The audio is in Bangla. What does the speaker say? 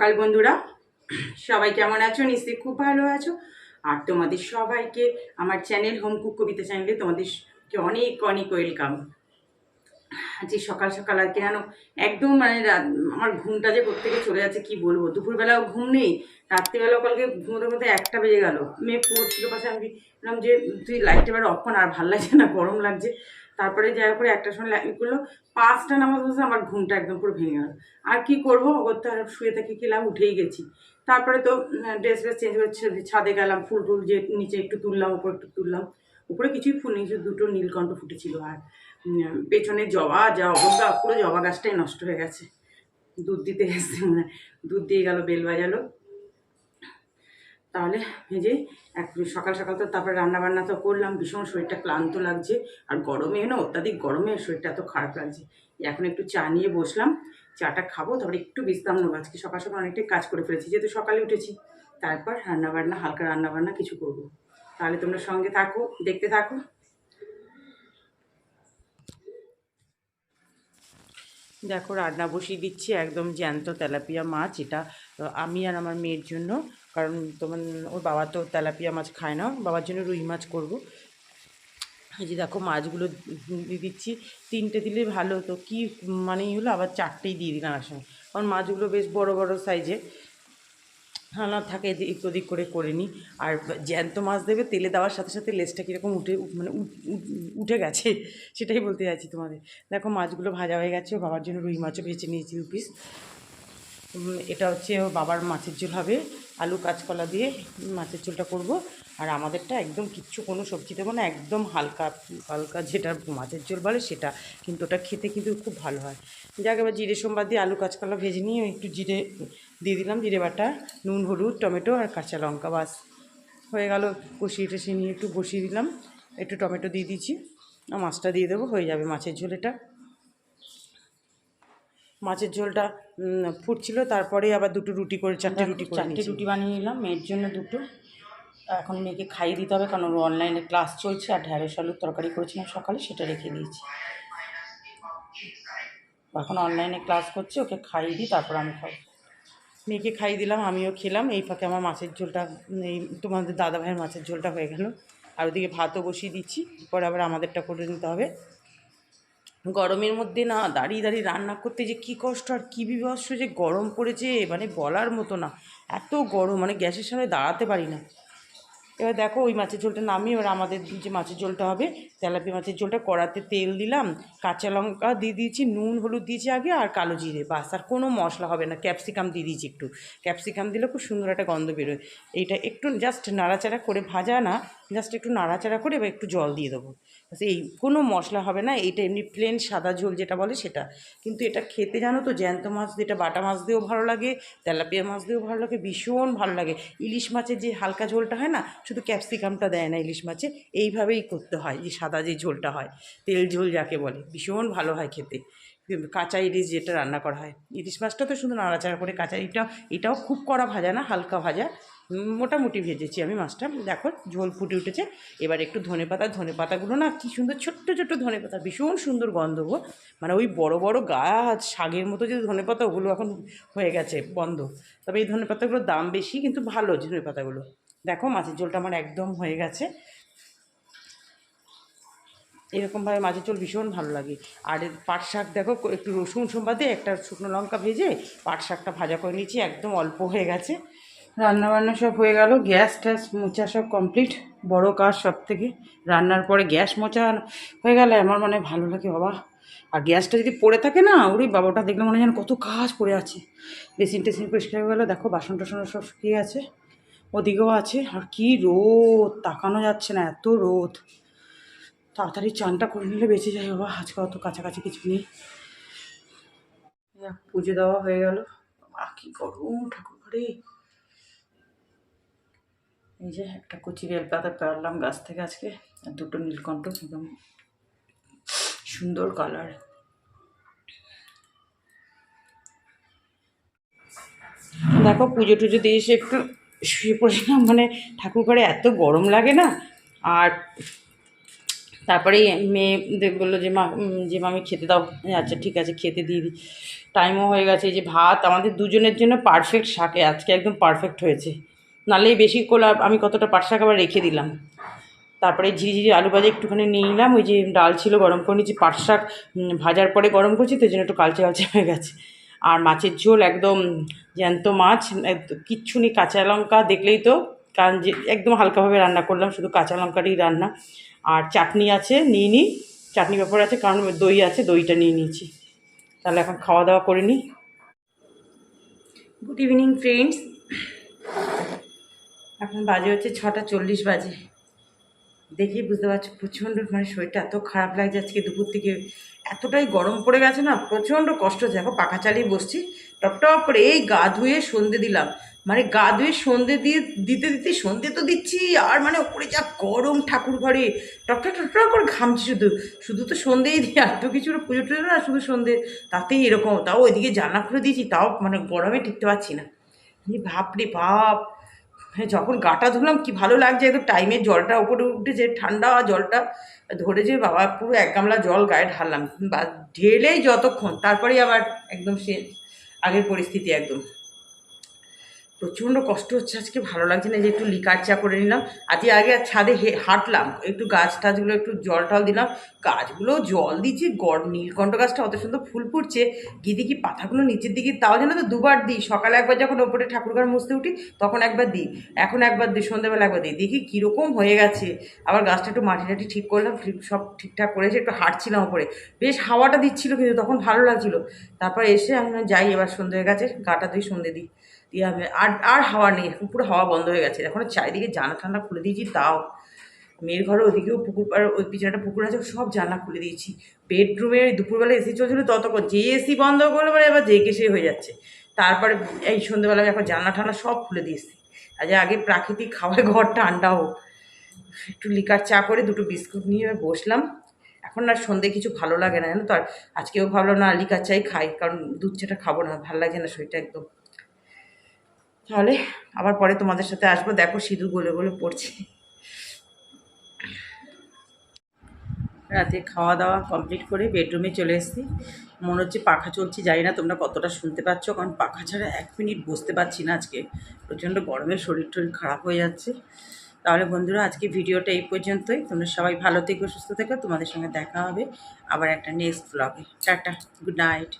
সকাল বন্ধুরা। সবাই কেমন আছো? নিশ্চয়ই খুব ভালো আছো। আর তোমাদের সবাইকে আমার চ্যানেল হোম কুক কবিতা চ্যানেলে তোমাদেরকে অনেক অনেক ওয়েলকাম। আজকে সকাল সকাল আর কেন একদম মানে আমার ঘুমটা যে প্রত্যেকে চলে যাচ্ছে কি বলব? দুপুরবেলাও ঘুম নেই, রাত্রিবেলাও কালকে ঘুমোতে ঘুমোতে একটা বেজে গেল। মেয়ে পড়ছিল পাশে, আমি বললাম যে তুই লাইটটা এবার অফ আর ভালো লাগছে না, গরম লাগছে। তারপরে যাওয়ার পরে একটা সময় লাইট করল, পাঁচটা নামাজ বসে আমার ঘুমটা একদম পুরো ভেঙে গেল। আর কি করব? করতে আর শুয়ে থেকে খেলাম উঠেই গেছি। তারপরে তো ড্রেস ফ্রেস চেঞ্জ করে ছাদে গেলাম, ফুল টুল যে নিচে একটু তুললাম, উপর একটু তুললাম, উপরে কিছুই ফুল নেই দুটো নীলকণ্ঠ ফুটেছিল। আর পেছনে জবা, যা অবস্থা, পুরো জবা গাছটাই নষ্ট হয়ে গেছে। দুধ দিতে এসছে মানে দুধ দিয়ে গেল, বেল বাজালো। তাহলে এই যে এক সকাল সকাল তো তারপরে রান্না বান্না তো করলাম, ভীষণ শরীরটা ক্লান্ত লাগছে। আর গরমে না, অত্যাধিক গরমে শরীরটা এত খারাপ লাগছে। এখন একটু চা নিয়ে বসলাম, চাটা খাব, তারপরে একটু বিশ্রাম নেব। আজকে সকাল সকাল অনেকটাই কাজ করে ফেলেছি, যেহেতু সকালে উঠেছি। তারপর রান্নাবান্না, হালকা রান্নাবান্না কিছু করব। তাহলে তোমরা সঙ্গে থাকো, দেখতে থাকো। দেখো, রান্না বসিয়ে দিচ্ছি একদম জ্যান্ত তেলাপিয়া মাছ। এটা আমি আর আমার মেয়ের জন্য, কারণ তোমার, ওর বাবা তো তেলাপিয়া মাছ খায় না, বাবার জন্য রুই মাছ করব। এই যে দেখো, মাছগুলো দিয়ে দিচ্ছি। তিনটে দিলে ভালো হতো। কী মানে হলো, আবার চারটেই দিয়ে দিলাম আসলে কারণ মাছগুলো বেশ বড় বড় সাইজে হানা থাকে, এদিক ওদিক করে করে নিই। আর জ্যান্ত মাছ দেবে, তেলে দেওয়ার সাথে সাথে লেজটা কীরকম উঠে মানে উঠ- গেছে, সেটাই বলতে যাচ্ছি তোমাদের। দেখো মাছগুলো ভাজা হয়ে গেছে বাবার জন্য রুই মাছও ভেজে নিয়েছি দু পিস এটা হচ্ছে বাবার মাছের ঝোল হবে, আলু কাঁচকলা দিয়ে মাছের ঝোলটা করব। আর আমাদেরটা একদম কিচ্ছু কোনো সবজি দেবো না, একদম হালকা হালকা যেটা মাছের ঝোল বলে সেটা। কিন্তু ওটা খেতে কিন্তু খুব ভালো হয়। যাক, এবার জিরে সোমবার দিয়ে আলু কাঁচকলা ভেজে নিয়ে, একটু জিরে দিয়ে দিলাম জিরে বাটা নুন হলুদ টমেটো আর কাঁচা লঙ্কা বাস। হয়ে গেল কষিয়ে টষিয়ে নিয়ে একটু বসিয়ে দিলাম। একটু টমেটো দিয়ে দিচ্ছি আর মাছটা দিয়ে দেবো হয়ে যাবে মাছের ঝোল এটা। মাছের ঝোলটা ফুটছিল তারপরে আবার দুটো রুটি করে চারটে রুটি চারটে রুটি বানিয়ে নিলাম মেয়ের জন্য দুটো। এখন মেয়েকে খাইয়ে দিতে হবে কারণ অনলাইনে ক্লাস চলছে আর ঢ্যাঁড়স আলুর তরকারি করেছিলাম সকালে সেটা রেখে দিয়েছি। এখন অনলাইনে ক্লাস করছে ওকে খাইয়ে দিই তারপর আমি খাব। মেয়েকে খাইয়ে দিলাম, আমিও খেলাম। এই ফাঁকে আমার মাছের ঝোলটা, এই তোমাদের দাদা ভাইয়ের মাছের ঝোলটা হয়ে গেল। আর ওদিকে ভাতও বসিয়ে দিচ্ছি পরে আবার আমাদেরটা করে নিতে হবে। গরমের মধ্যে না দাঁড়িয়ে দাঁড়িয়ে রান্না করতে যে কী কষ্ট আর কী বিভৎস যে গরম পড়েছে মানে বলার মতো না। এত গরম মানে গ্যাসের সামনে দাঁড়াতে পারি না। এবার দেখো ওই মাছের ঝোলটা নামিয়ে এবার আমাদের যে মাছের ঝোলটা হবে, তেলাপি মাছের ঝোলটা কড়াতে তেল দিলাম, কাঁচা লঙ্কা দিয়ে দিয়েছি, নুন, হলুদ দিয়েছি আগে আর কালো জিরে বাস, আর কোনো মশলা হবে না, ক্যাপসিকাম দিয়ে দিয়েছি একটু। ক্যাপসিকাম দিলে খুব সুন্দর একটা গন্ধ বেরোয়। এইটা একটু জাস্ট নাড়াচাড়া করে ভাজা না জাস্ট একটু নাড়াচাড়া করে এবার একটু জল দিয়ে দেবো। এই কোনো মশলা হবে না, এইটা এমনি প্লেন সাদা ঝোল যেটা বলে সেটা। কিন্তু এটা খেতে জানো তো, জ্যান্ত মাছ, যেটা বাটা মাছ দিয়েও ভালো লাগে, তেলাপিয়া মাছ দিয়েও ভালো লাগে, ভীষণ ভালো লাগে। ইলিশ মাছের যে হালকা ঝোলটা হয় না শুধু ক্যাপসিকামটা দেয় না ইলিশ মাছে, এইভাবেই করতে হয় যে সাদা যে ঝোলটা হয়, তেল ঝোল যাকে বলে, ভীষণ ভালো হয় খেতে। কাঁচা ইলিশ যেটা রান্না করা হয়, ইলিশ মাছটা তো শুধু নাড়াচাড়া করে কাঁচা এটাও এটাও খুব কড়া ভাজা না, হালকা ভাজা, মোটামুটি ভেজেছি আমি মাছটা। দেখো, ঝোল ফুটে উঠেছে, এবার একটু ধনে পাতা, ধনে পাতাগুলো না কী সুন্দর ছোট্ট ছোট্ট ধনে পাতা, ভীষণ সুন্দর গন্ধ গো। মানে ওই বড় বড় গাছ শাকের মতো যে ধনে পাতা, ওগুলো এখন হয়ে গেছে বন্ধ। তবে এই ধনে পাতাগুলোর দাম বেশি, কিন্তু ভালো ধনে পাতাগুলো। দেখো মাছের ঝোলটা আমার একদম হয়ে গেছে। এরকমভাবে মাছের ঝোল ভীষণ ভালো লাগে। আর পাট শাক দেখো, একটু রসুন সোমবার দিয়ে একটা শুকনো লঙ্কা ভেজে পাট শাকটা ভাজা করে নিয়েছি, একদম অল্প হয়ে গেছে। রান্না বান্না সব হয়ে গেল, গ্যাস ট্যাস মোচা সব কমপ্লিট। বড় কাজ সব থেকে রান্নার পরে গ্যাস মোচা হয়ে গেলে আমার মনে ভালো লাগে বাবা। আর গ্যাসটা যদি পড়ে থাকে না ওরই বাবাটা, দেখলে মনে হয় যেন কত কাজ পড়ে আছে। বেসিন টেসিন পরিষ্কার হয়ে গেলো, দেখো বাসন টাসন সব শুকিয়ে আছে ওদিকেও আছে। আর কি রোদ, তাকানো যাচ্ছে না, এত রোদ। তাড়াতাড়ি চানটা করে নিলে বেঁচে যায় বাবা, আজকে অত কাছাকাছি কিছু নেই। পুজো দেওয়া হয়ে গেল। বাবা, কি গরম ঠাকুর ঘরে এই যে একটা কচি বেলপাতা পারলাম গাছ থেকে আজকে, আর দুটো নীলকণ্ঠ একদম সুন্দর কালার। দেখো, পুজো টুজো দিয়ে এসে একটু শুয়ে পড়েছিলাম মানে ঠাকুর ঘরে এত গরম লাগে না। আর তারপরে মেয়ে বলল যে, মা যে মামি খেতে দাও। আচ্ছা ঠিক আছে, খেতে দিয়ে দিই। টাইমও হয়ে গেছে যে ভাত, আমাদের দুজনের জন্য পারফেক্ট শাকে আজকে একদম পারফেক্ট হয়েছে। নাহলে এই বেশি কোলা, আমি কতটা পাট শাক আবার রেখে দিলাম। তারপরে ঝিরিঝিরি আলু ভাজা একটুখানি নিয়ে নিলাম, ওই যে ডাল ছিল গরম করে নিয়েছি, পাট শাক ভাজার পরে গরম করছি, তো জন্য একটু কালচে কালচে হয়ে গেছে। আর মাছের ঝোল একদম জ্যান্ত মাছ কিচ্ছু নেই, কাঁচা লঙ্কা দেখলেই তো, কারণ যে একদম হালকাভাবে রান্না করলাম, শুধু কাঁচা লঙ্কারই রান্না। আর চাটনি আছে, নিয়ে নিই চাটনি ব্যাপার আছে, কারণ দই আছে, দইটা নিয়ে নিয়েছি। তাহলে এখন খাওয়া দাওয়া করে নিই গুড ইভিনিং ফ্রেন্ডস এখন বাজে হচ্ছে ছটা চল্লিশ বাজে। দেখি বুঝতে পারছ প্রচণ্ড মানে শরীরটা এত খারাপ লাগছে আজকে দুপুর থেকে। এতটাই গরম পড়ে গেছে না, প্রচণ্ড কষ্ট হচ্ছে। দেখো পাখা চালিয়ে বসছি, টপ টপ করে এই গা ধুয়ে সন্ধে দিলাম। মানে গা ধুয়ে সন্ধে দিয়ে দিতে দিতে সন্ধে তো দিচ্ছি, আর মানে ওপরে যা গরম ঠাকুর ঘরে। টপ টপ করে ঘামছি শুধু। শুধু তো সন্ধেই দিই আর তো কিছু পুজো টুজো না, শুধু সন্ধে। তাতেই এরকম, তাও ওইদিকে জানলা খুলে দিয়েছি, তাও মানে গরমে টিকতে পারছি না। এই বাপরে হ্যাঁ যখন গাটা ধুলাম, কি ভালো লাগছে, একদম টাইমে জলটা উপরে উঠেছে, ঠান্ডা জলটা ধরে যে বাবা, পুরো এক গামলা জল গায়ে ঢাললাম। বা ঢেলেই যতক্ষণ, তারপরেই আবার একদম সে আগের পরিস্থিতি একদম। প্রচণ্ড কষ্ট হচ্ছে, আজকে ভালো লাগছে না যে একটু লিকার চা করে নিলাম। আজকে আগে ছাদে হাঁটলাম, একটু গাছ টাছগুলো একটু জল টল দিলাম। গাছগুলো জল দিচ্ছি, গড় নীলকণ্ঠ গাছটা অত সুন্দর ফুল ফুটছে। গিয়ে দেখি পাতাগুলো নিচের দিকে, তাও যেন তো দুবার দিই। সকালে একবার যখন ওপরে ঠাকুরঘর মুছতে উঠি, তখন একবার দিই। এখন একবার দিই, সন্ধ্যাবেলা একবার দিই। দেখি কীরকম হয়ে গেছে। আবার গাছটা একটু মাটি টাটি ঠিক করলাম সব ঠিকঠাক করেছে, একটু হাঁটছিলাম ওপরে। বেশ হাওয়াটা দিচ্ছিল কিন্তু তখন ভালো লাগছিল। তারপর এসে আমি যাই এবার সন্ধে হয়ে গেছে গাটা দুই সন্ধে দিই। দিয়ে আমি আর আর হাওয়া নেই, এখন পুরো হাওয়া বন্ধ হয়ে গেছে। এখন চারিদিকে জানা ঠান্ডা খুলে দিয়েছি, তাও। মেয়ের ঘরে ওদিকেও পুকুর পাড়ে ওই পিছনে পুকুর আছে, সব জানলা খুলে দিয়েছি। বেডরুমে দুপুরবেলা এসি চলছিল ততক্ষণ, যে এসি বন্ধ করলে পরে এবার যে কেসে হয়ে যাচ্ছে। তারপরে এই সন্ধ্যেবেলা আমি এখন জানলা ঠান্ডা সব খুলে দিয়েছি। আজ আগে প্রাকৃতিক খাবার ঘর ঠান্ডা হোক। একটু লিকার চা করে দুটো বিস্কুট নিয়ে বসলাম। এখন আর সন্ধে কিছু ভালো লাগে না, জানো তো? আর আজকেও ভাবলাম না লিকার চাই খাই, কারণ দুধ চাটা খাব না, ভালো লাগে না শরীরটা একদম। তাহলে আবার পরে তোমাদের সাথে আসব। দেখো সিঁদুর গলে গলে পড়ছে। রাতে খাওয়া দাওয়া কমপ্লিট করে বেডরুমে চলে এসেছি। মনে হচ্ছে পাখা চলছে, জানি না তোমরা কতটা শুনতে পাচ্ছ, কারণ পাখা ছাড়া এক মিনিট বসতে পারছি না আজকে। প্রচণ্ড গরমে শরীর টরীর খারাপ হয়ে যাচ্ছে। তাহলে বন্ধুরা, আজকে ভিডিওটা এই পর্যন্তই। তোমরা সবাই ভালো থেকো, সুস্থ থেকো। তোমাদের সঙ্গে দেখা হবে আবার একটা নেক্সট ব্লগে টাটা গুড নাইট